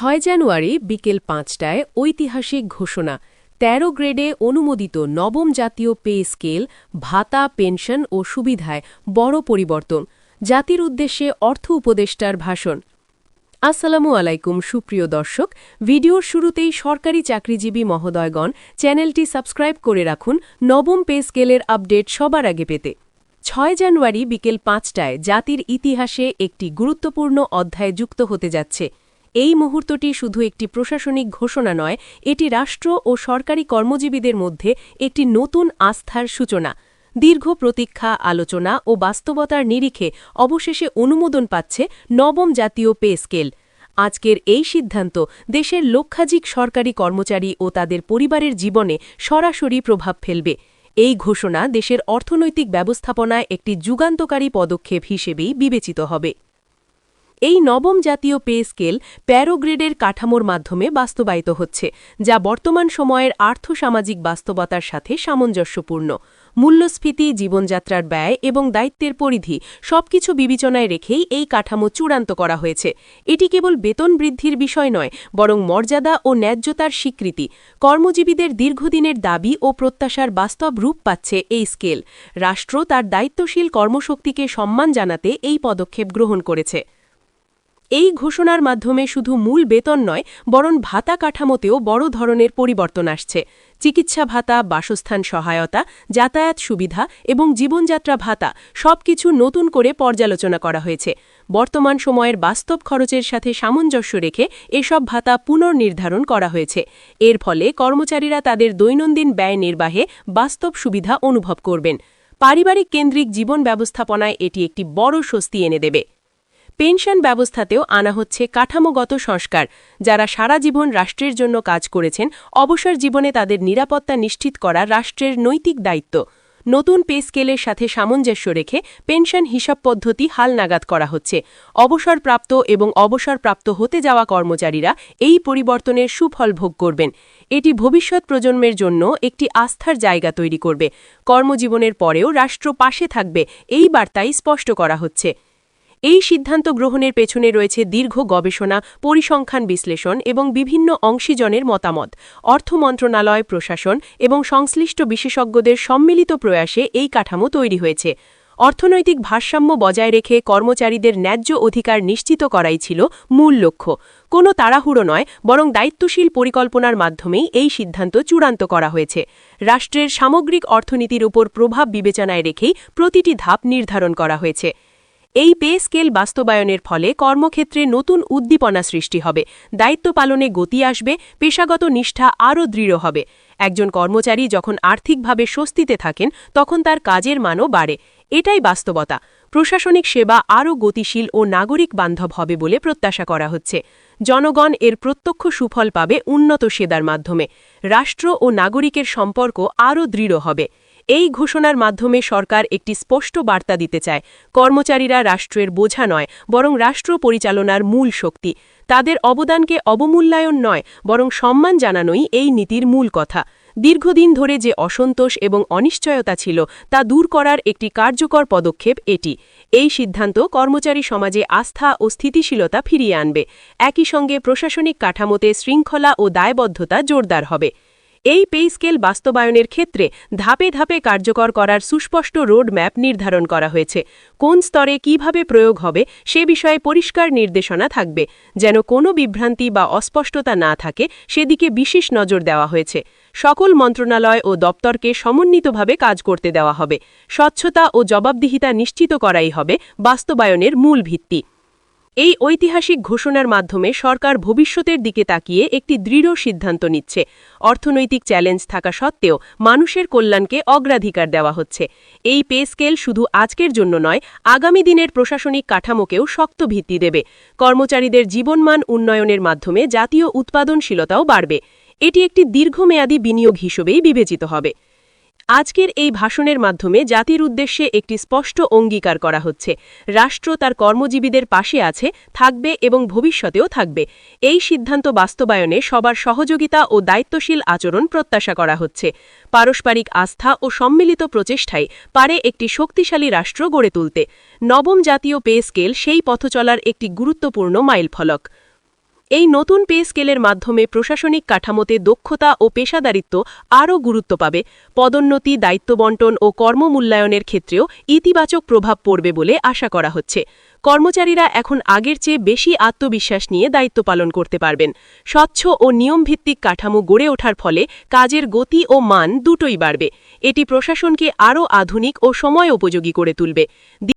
ছয় জানুয়ারি বিকেল পাঁচটায় ঐতিহাসিক ঘোষণা ১৩ গ্রেডে অনুমোদিত নবম জাতীয় পে স্কেল, ভাতা, পেনশন ও সুবিধায় বড় পরিবর্তন, জাতির উদ্দেশ্যে অর্থ উপদেষ্টার ভাষণ। আসসালামু আলাইকুম, সুপ্রিয় দর্শক, ভিডিওর শুরুতেই সরকারি চাকরিজীবী মহোদয়গণ চ্যানেলটি সাবস্ক্রাইব করে রাখুন নবম পে স্কেলের আপডেট সবার আগে পেতে। ছয় জানুয়ারি বিকেল পাঁচটায় জাতির ইতিহাসে একটি গুরুত্বপূর্ণ অধ্যায় যুক্ত হতে যাচ্ছে। এই মুহূর্তটি শুধু একটি প্রশাসনিক ঘোষণা নয়, এটি রাষ্ট্র ও সরকারি কর্মজীবীদের মধ্যে একটি নতুন আস্থার সূচনা। দীর্ঘ প্রতীক্ষা, আলোচনা ও বাস্তবতার নিরিখে অবশেষে অনুমোদন পাচ্ছে নবম জাতীয় পে স্কেল। আজকের এই সিদ্ধান্ত দেশের লক্ষাধিক সরকারি কর্মচারী ও তাদের পরিবারের জীবনে সরাসরি প্রভাব ফেলবে। এই ঘোষণা দেশের অর্থনৈতিক ব্যবস্থাপনায় একটি যুগান্তকারী পদক্ষেপ হিসেবেই বিবেচিত হবে। এই নবম জাতীয় পে স্কেল প্যারোগ্রেডের কাঠামোর মাধ্যমে বাস্তবায়িত হচ্ছে, যা বর্তমান সময়ের আর্থসামাজিক বাস্তবতার সাথে সামঞ্জস্যপূর্ণ। মূল্যস্ফীতি, জীবনযাত্রার ব্যয় এবং দায়িত্বের পরিধি সবকিছু বিবেচনায় রেখেই এই কাঠামো চূড়ান্ত করা হয়েছে। এটি কেবল বেতন বৃদ্ধির বিষয় নয়, বরং মর্যাদা ও ন্যায্যতার স্বীকৃতি। কর্মজীবীদের দীর্ঘদিনের দাবি ও প্রত্যাশার বাস্তব রূপ পাচ্ছে এই স্কেল। রাষ্ট্র তার দায়িত্বশীল কর্মশক্তিকে সম্মান জানাতে এই পদক্ষেপ গ্রহণ করেছে। এই ঘোষণার মাধ্যমে শুধু মূল বেতন নয়, বরং ভাতা কাঠামোতেও বড় ধরনের পরিবর্তন আসছে। চিকিৎসা ভাতা, বাসস্থান সহায়তা, যাতায়াত সুবিধা এবং জীবনযাত্রা ভাতা সবকিছু নতুন করে পর্যালোচনা করা হয়েছে। বর্তমান সময়ের বাস্তব খরচের সাথে সামঞ্জস্য রেখে এসব ভাতা পুনর্নির্ধারণ করা হয়েছে। এর ফলে কর্মচারীরা তাদের দৈনন্দিন ব্যয় নির্বাহে বাস্তব সুবিধা অনুভব করবেন। পারিবারিক কেন্দ্রিক জীবন ব্যবস্থাপনায় এটি একটি বড় স্বস্তি এনে দেবে। পেনশন ব্যবস্থাতেও আনা হচ্ছে কাঠামোগত সংস্কার, যারা সারা জীবন রাষ্ট্রের জন্য কাজ করেছেন, অবসর জীবনে তাদের নিরাপত্তা নিশ্চিত করা রাষ্ট্রের নৈতিক দায়িত্ব। নতুন পে স্কেলের সাথে সামঞ্জস্য রেখে পেনশন হিসাব পদ্ধতি হালনাগাদ করা হচ্ছে। অবসরপ্রাপ্ত এবং অবসরপ্রাপ্ত হতে যাওয়া কর্মচারীরা এই পরিবর্তনের সুফল ভোগ করবেন। এটি ভবিষ্যৎ প্রজন্মের জন্য একটি আস্থার জায়গা তৈরি করবে। কর্মজীবনের পরেও রাষ্ট্র পাশে থাকবে, এই বার্তাই স্পষ্ট করা হচ্ছে। এই সিদ্ধান্ত গ্রহণের পেছনে রয়েছে দীর্ঘ গবেষণা, পরিসংখ্যান বিশ্লেষণ এবং বিভিন্ন অংশীজনের মতামত, অর্থ মন্ত্রণালয়, প্রশাসন এবং সংশ্লিষ্ট বিশেষজ্ঞদের সম্মিলিত প্রয়াসে এই কাঠামো তৈরি হয়েছে। অর্থনৈতিক ভারসাম্য বজায় রেখে কর্মচারীদের ন্যায্য অধিকার নিশ্চিত করাই ছিল মূল লক্ষ্য। কোনো তাড়াহুড়ো নয়, বরং দায়িত্বশীল পরিকল্পনার মাধ্যমেই এই সিদ্ধান্ত চূড়ান্ত করা হয়েছে। রাষ্ট্রের সামগ্রিক অর্থনীতির উপর প্রভাব বিবেচনায় রেখেই প্রতিটি ধাপ নির্ধারণ করা হয়েছে। এই পে স্কেল বাস্তবায়নের ফলে কর্মক্ষেত্রে নতুন উদ্দীপনা সৃষ্টি হবে, দায়িত্ব পালনে গতি আসবে, পেশাগত নিষ্ঠা আরও দৃঢ় হবে। একজন কর্মচারী যখন আর্থিকভাবে স্বস্তিতে থাকেন, তখন তার কাজের মানও বাড়ে। এটাই বাস্তবতা। প্রশাসনিক সেবা আরও গতিশীল ও নাগরিক বান্ধব হবে বলে প্রত্যাশা করা হচ্ছে। জনগণ এর প্রত্যক্ষ সুফল পাবে উন্নত সেদার মাধ্যমে। রাষ্ট্র ও নাগরিকের সম্পর্ক আরও দৃঢ় হবে। এই ঘোষণার মাধ্যমে সরকার একটি স্পষ্ট বার্তা দিতে চায়। কর্মচারীরা রাষ্ট্রের বোঝা নয়, বরং রাষ্ট্র পরিচালনার মূল শক্তি। তাদের অবদানকে অবমূল্যায়ন নয়, বরং সম্মান জানানোই এই নীতির মূল কথা। দীর্ঘদিন ধরে যে অসন্তোষ এবং অনিশ্চয়তা ছিল, তা দূর করার একটি কার্যকর পদক্ষেপ এটি। এই সিদ্ধান্ত কর্মচারী সমাজে আস্থা ও স্থিতিশীলতা ফিরিয়ে আনবে। একই সঙ্গে প্রশাসনিক কাঠামোতে শৃঙ্খলা ও দায়বদ্ধতা জোরদার হবে। এই পে স্কেল বাস্তবায়নের ক্ষেত্রে ধাপে ধাপে কার্যকর করার সুস্পষ্ট রোড ম্যাপ নির্ধারণ করা হয়েছে। কোন স্তরে কীভাবে প্রয়োগ হবে সে বিষয়ে পরিষ্কার নির্দেশনা থাকবে। যেন কোনো বিভ্রান্তি বা অস্পষ্টতা না থাকে, সেদিকে বিশেষ নজর দেওয়া হয়েছে। সকল মন্ত্রণালয় ও দপ্তরকে সমন্বিতভাবে কাজ করতে দেওয়া হবে। স্বচ্ছতা ও জবাবদিহিতা নিশ্চিত করাই হবে বাস্তবায়নের মূল ভিত্তি। এই ঐতিহাসিক ঘোষণার মাধ্যমে সরকার ভবিষ্যতের দিকে তাকিয়ে একটি দৃঢ় সিদ্ধান্ত নিচ্ছে। অর্থনৈতিক চ্যালেঞ্জ থাকা সত্ত্বেও মানুষের কল্যাণকে অগ্রাধিকার দেওয়া হচ্ছে। এই পে স্কেল শুধু আজকের জন্য নয়, আগামী দিনের প্রশাসনিক কাঠামোকেও শক্ত ভিত্তি দেবে। কর্মচারীদের জীবনমান উন্নয়নের মাধ্যমে জাতীয় উৎপাদনশীলতাও বাড়বে। এটি একটি দীর্ঘমেয়াদী বিনিয়োগ হিসেবেই বিবেচিত হবে। আজকের এই ভাষণের মাধ্যমে জাতির উদ্দেশ্যে একটি স্পষ্ট অঙ্গীকার করা হচ্ছে। রাষ্ট্র তার কর্মজীবীদের পাশে আছে, থাকবে এবং ভবিষ্যতেও থাকবে। এই সিদ্ধান্ত বাস্তবায়নে সবার সহযোগিতা ও দায়িত্বশীল আচরণ প্রত্যাশা করা হচ্ছে। পারস্পরিক আস্থা ও সম্মিলিত প্রচেষ্টায় পারে একটি শক্তিশালী রাষ্ট্র গড়ে তুলতে। নবম জাতীয় পে স্কেল সেই পথচলার একটি গুরুত্বপূর্ণ মাইলফলক। এই নতুন পে স্কেলের মাধ্যমে প্রশাসনিক কাঠামোতে দক্ষতা ও পেশাদারিত্ব আরও গুরুত্ব পাবে। পদোন্নতি, দায়িত্ব বন্টন ও কর্মমূল্যায়নের ক্ষেত্রেও ইতিবাচক প্রভাব পড়বে বলে আশা করা হচ্ছে। কর্মচারীরা এখন আগের চেয়ে বেশি আত্মবিশ্বাস নিয়ে দায়িত্ব পালন করতে পারবেন। স্বচ্ছ ও নিয়মভিত্তিক কাঠামো গড়ে ওঠার ফলে কাজের গতি ও মান দুটোই বাড়বে। এটি প্রশাসনকে আরও আধুনিক ও সময় উপযোগী করে তুলবে।